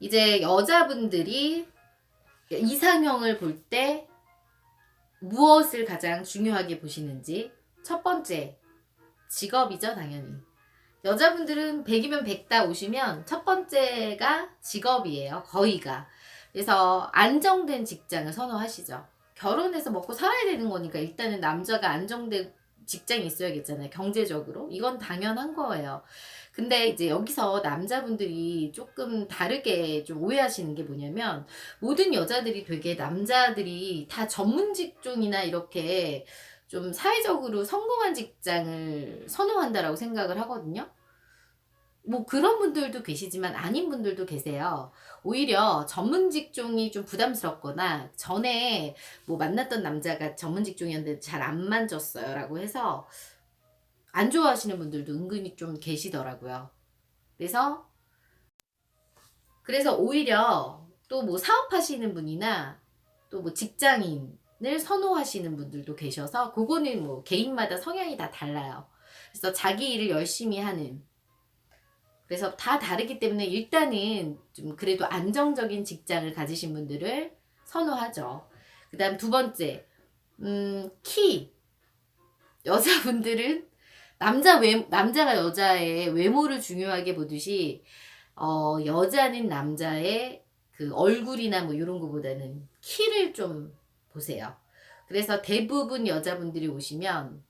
이제 여자분들이 이상형을 볼 때 무엇을 가장 중요하게 보시는지. 첫 번째 직업이죠 당연히. 여자분들은 100이면 100다 오시면 첫 번째가 직업이에요 거의가. 그래서 안정된 직장을 선호하시죠. 결혼해서 먹고 살아야 되는 거니까 일단은 남자가 안정된 직장이 있어야겠잖아요 경제적으로 이건 당연한 거예요 근데 이제 여기서 남자분들이 조금 다르게 좀 오해하시는 게 뭐냐면 모든 여자들이 되게 남자들이 다 전문 직종이나 이렇게 좀 사회적으로 성공한 직장을 선호한다라고 생각을 하거든요. 뭐 그런 분들도 계시지만 아닌 분들도 계세요. 오히려 전문 직종이 좀 부담스럽거나 전에 뭐 만났던 남자가 전문 직종이었는데 잘 안 만졌어요 라고 해서 안 좋아하시는 분들도 은근히 좀 계시더라고요. 그래서 그래서 오히려 또 뭐 사업하시는 분이나 또 뭐 직장인을 선호하시는 분들도 계셔서 그거는 뭐 개인마다 성향이 다 달라요. 그래서 자기 일을 열심히 하는 그래서 다 다르기 때문에 일단은 좀 그래도 안정적인 직장을 가지신 분들을 선호하죠. 그 다음 두 번째, 음, 키. 여자분들은 남자 외, 남자가 여자의 외모를 중요하게 보듯이, 어, 여자는 남자의 그 얼굴이나 뭐 이런 거보다는 키를 좀 보세요. 그래서 대부분 여자분들이 오시면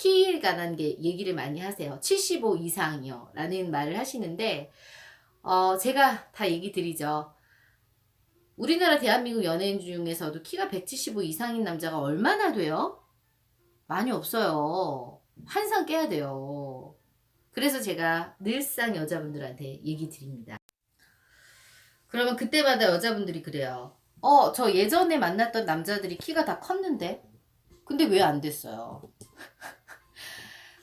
키에 관한 게 얘기를 많이 하세요. 75 이상이요. 라는 말을 하시는데, 어, 제가 다 얘기 드리죠. 우리나라 대한민국 연예인 중에서도 키가 175 이상인 남자가 얼마나 돼요? 많이 없어요. 한상 깨야 돼요. 그래서 제가 늘상 여자분들한테 얘기 드립니다. 그러면 그때마다 여자분들이 그래요. 어, 저 예전에 만났던 남자들이 키가 다 컸는데? 근데 왜 안 됐어요?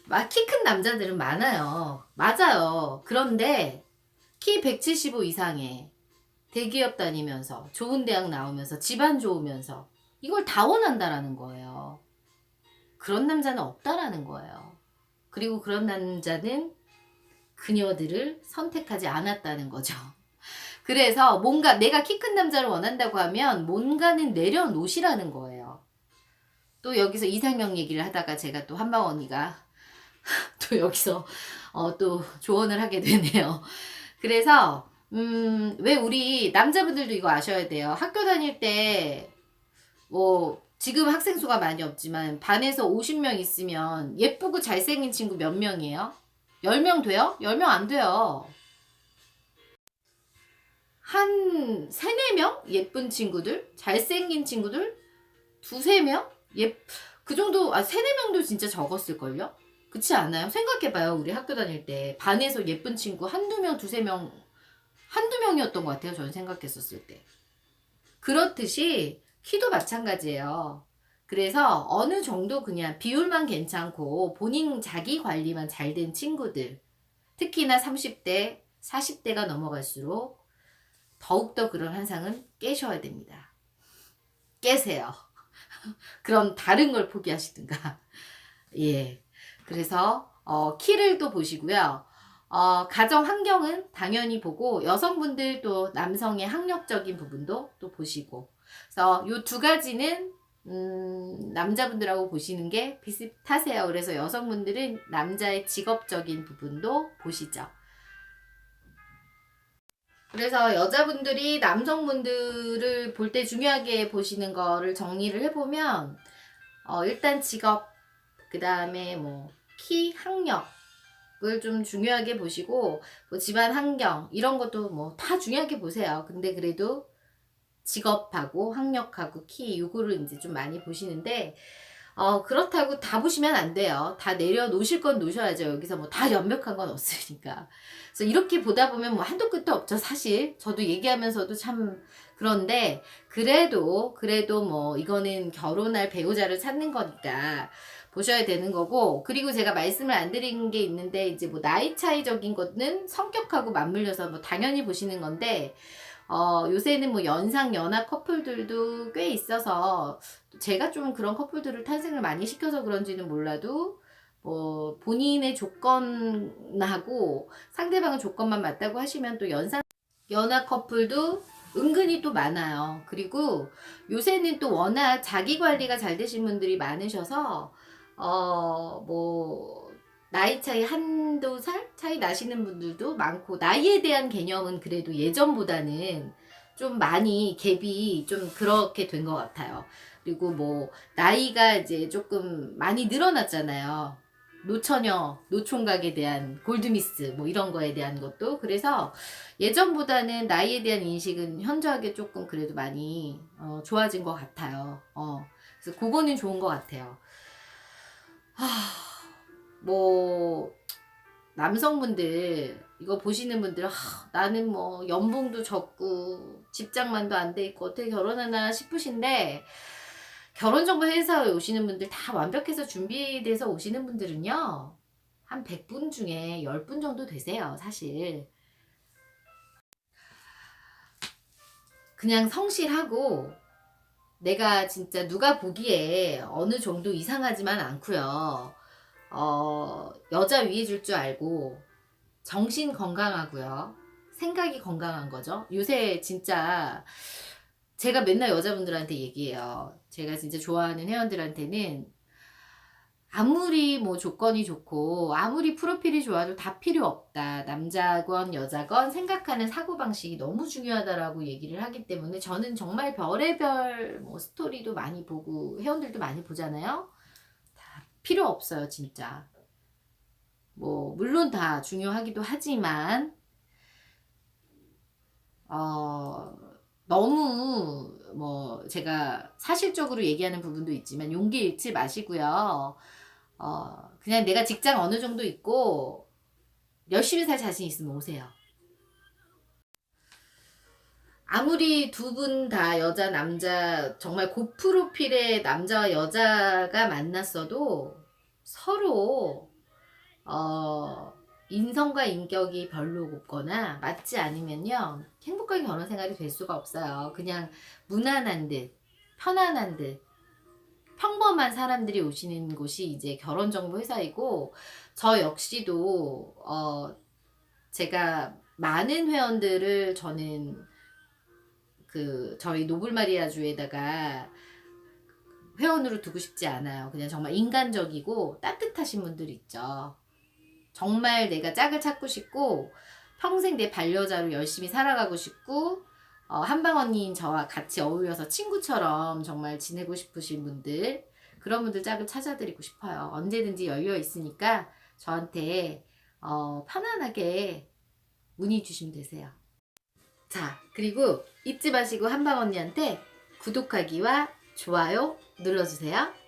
막 키 큰 남자들은 많아요. 맞아요. 그런데 키 175 이상에 대기업 다니면서 좋은 대학 나오면서 집안 좋으면서 이걸 다 원한다라는 거예요. 그런 남자는 없다라는 거예요. 그리고 그런 남자는 그녀들을 선택하지 않았다는 거죠. 그래서 뭔가 내가 키 큰 남자를 원한다고 하면 뭔가는 내려놓으시라는 거예요. 또 여기서 이상형 얘기를 하다가 제가 또 한방 언니가 또 여기서 어, 또 조언을 하게 되네요. 그래서 음, 왜 우리 남자분들도 이거 아셔야 돼요. 학교 다닐 때 뭐 지금 학생 수가 많이 없지만 반에서 50명 있으면 예쁘고 잘생긴 친구 몇 명이에요? 10명 돼요? 10명 안 돼요. 한 3, 4명? 예쁜 친구들? 잘생긴 친구들? 두세 명? 예, 그 정도, 아, 세네 명도 진짜 적었을걸요? 그렇지 않아요? 생각해봐요. 우리 학교 다닐 때. 반에서 예쁜 친구 한두 명, 두세 명, 한두 명이었던 것 같아요. 저는 생각했었을 때. 그렇듯이 키도 마찬가지예요. 그래서 어느 정도 그냥 비율만 괜찮고 본인 자기 관리만 잘 된 친구들, 특히나 30대, 40대가 넘어갈수록 더욱더 그런 환상은 깨셔야 됩니다. 깨세요. 그럼 다른 걸 포기하시든가. 예. 그래서 어, 키를 또 보시고요. 어, 가정 환경은 당연히 보고 여성분들도 남성의 학력적인 부분도 또 보시고. 그래서 요 두 가지는 음, 남자분들하고 보시는 게 비슷하세요. 그래서 여성분들은 남자의 직업적인 부분도 보시죠. 그래서 여자분들이 남성분들을 볼 때 중요하게 보시는 거를 정리를 해보면, 어, 일단 직업, 그 다음에 뭐, 키, 학력을 좀 중요하게 보시고, 뭐 집안 환경, 이런 것도 뭐 다 중요하게 보세요. 근데 그래도 직업하고 학력하고 키, 요거를 이제 좀 많이 보시는데, 어, 그렇다고 다 보시면 안 돼요. 다 내려놓으실 건 놓으셔야죠. 여기서 뭐 다 완벽한 건 없으니까. 그래서 이렇게 보다 보면 뭐 한도 끝도 없죠, 사실. 저도 얘기하면서도 참 그런데, 그래도, 그래도 뭐 이거는 결혼할 배우자를 찾는 거니까 보셔야 되는 거고, 그리고 제가 말씀을 안 드린 게 있는데, 이제 뭐 나이 차이적인 거는 성격하고 맞물려서 뭐 당연히 보시는 건데, 어, 요새는 뭐 연상, 연하 커플들도 꽤 있어서, 제가 좀 그런 커플들을 탄생을 많이 시켜서 그런지는 몰라도, 뭐, 본인의 조건하고 상대방의 조건만 맞다고 하시면 또 연상, 연하 커플도 은근히 또 많아요. 그리고 요새는 또 워낙 자기 관리가 잘 되신 분들이 많으셔서 어뭐 나이 차이 한두 살 차이 나시는 분들도 많고 나이에 대한 개념은 그래도 예전보다는 좀 많이 갭이 좀 그렇게 된 것 같아요. 그리고 뭐 나이가 이제 조금 많이 늘어났잖아요. 노처녀, 노총각에 대한 골드미스 뭐 이런 거에 대한 것도 그래서 예전보다는 나이에 대한 인식은 현저하게 조금 그래도 많이 어, 좋아진 것 같아요. 어, 그래서 그거는 좋은 것 같아요. 하, 뭐 남성분들 이거 보시는 분들 하, 나는 뭐 연봉도 적고 직장만도 안 돼 있고 어떻게 결혼하나 싶으신데 결혼정보 회사에 오시는 분들 다 완벽해서 준비돼서 오시는 분들은요 한 100분 중에 10분 정도 되세요 사실 그냥 성실하고 내가 진짜 누가 보기에 어느 정도 이상하지만 않고요. 어, 여자 위해 줄줄 알고 정신 건강하고요. 생각이 건강한 거죠. 요새 진짜 제가 맨날 여자분들한테 얘기해요. 제가 진짜 좋아하는 회원들한테는 아무리 뭐 조건이 좋고 아무리 프로필이 좋아도 다 필요 없다. 남자건 여자건 생각하는 사고방식이 너무 중요하다라고 얘기를 하기 때문에 저는 정말 별의별 뭐 스토리도 많이 보고 회원들도 많이 보잖아요. 다 필요 없어요, 진짜. 뭐 물론 다 중요하기도 하지만 어 너무 뭐 제가 사실적으로 얘기하는 부분도 있지만 용기 잃지 마시고요. 어, 그냥 내가 직장 어느 정도 있고 열심히 살 자신 있으면 오세요. 아무리 두 분 다 여자, 남자, 정말 고프로필의 남자와 여자가 만났어도 서로, 어, 인성과 인격이 별로 없거나 맞지 않으면요, 행복하게 결혼 생활이 될 수가 없어요. 그냥 무난한 듯, 편안한 듯, 평범한 사람들이 오시는 곳이 이제 결혼 정보 회사이고 저 역시도 어 제가 많은 회원들을 저는 그 저희 노블마리아주에다가 회원으로 두고 싶지 않아요. 그냥 정말 인간적이고 따뜻하신 분들 있죠. 정말 내가 짝을 찾고 싶고 평생 내 반려자로 열심히 살아가고 싶고 어, 한방 언니인 저와 같이 어울려서 친구처럼 정말 지내고 싶으신 분들 그런 분들 짝을 찾아드리고 싶어요. 언제든지 열려 있으니까 저한테 어, 편안하게 문의 주시면 되세요. 자 그리고 잊지 마시고 한방 언니한테 구독하기와 좋아요 눌러주세요.